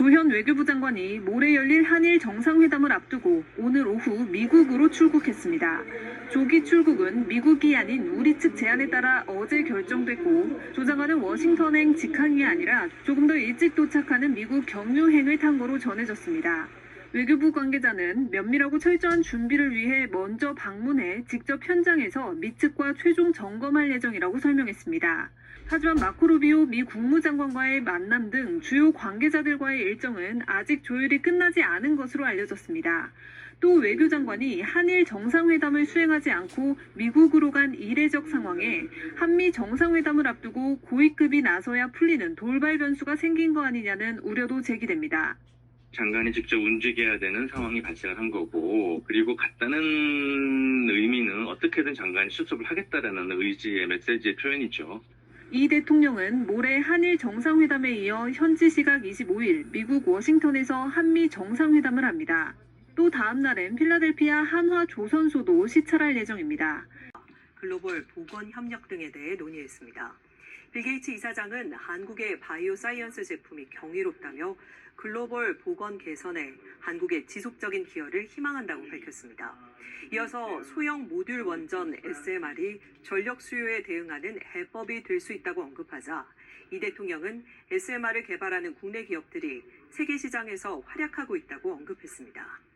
조현 외교부 장관이 모레 열릴 한일 정상회담을 앞두고 오늘 오후 미국으로 출국했습니다. 조기 출국은 미국이 아닌 우리 측 제안에 따라 어제 결정됐고 조 장관은 워싱턴행 직항이 아니라 조금 더 일찍 도착하는 미국 경유행을 탄 거로 전해졌습니다. 외교부 관계자는 면밀하고 철저한 준비를 위해 먼저 방문해 직접 현장에서 미 측과 최종 점검할 예정이라고 설명했습니다. 하지만 마코 루비오 미 국무장관과의 만남 등 주요 관계자들과의 일정은 아직 조율이 끝나지 않은 것으로 알려졌습니다. 또 외교장관이 한일 정상회담을 수행하지 않고 미국으로 간 이례적 상황에 한미 정상회담을 앞두고 고위급이 나서야 풀리는 돌발 변수가 생긴 거 아니냐는 우려도 제기됩니다. 장관이 직접 움직여야 되는 상황이 발생을 한 거고 그리고 갔다는 의미는 어떻게든 장관이 수습을 하겠다라는 의지의 메시지의 표현이죠. 이 대통령은 모레 한일 정상회담에 이어 현지 시각 25일 미국 워싱턴에서 한미 정상회담을 합니다. 또 다음 날엔 필라델피아 한화 조선소도 시찰할 예정입니다. 글로벌 보건 협력 등에 대해 논의했습니다. 빌 게이츠 이사장은 한국의 바이오 사이언스 제품이 경이롭다며 글로벌 보건 개선에 한국의 지속적인 기여를 희망한다고 밝혔습니다. 이어서 소형 모듈 원전 SMR이 전력 수요에 대응하는 해법이 될 수 있다고 언급하자 이 대통령은 SMR을 개발하는 국내 기업들이 세계 시장에서 활약하고 있다고 언급했습니다.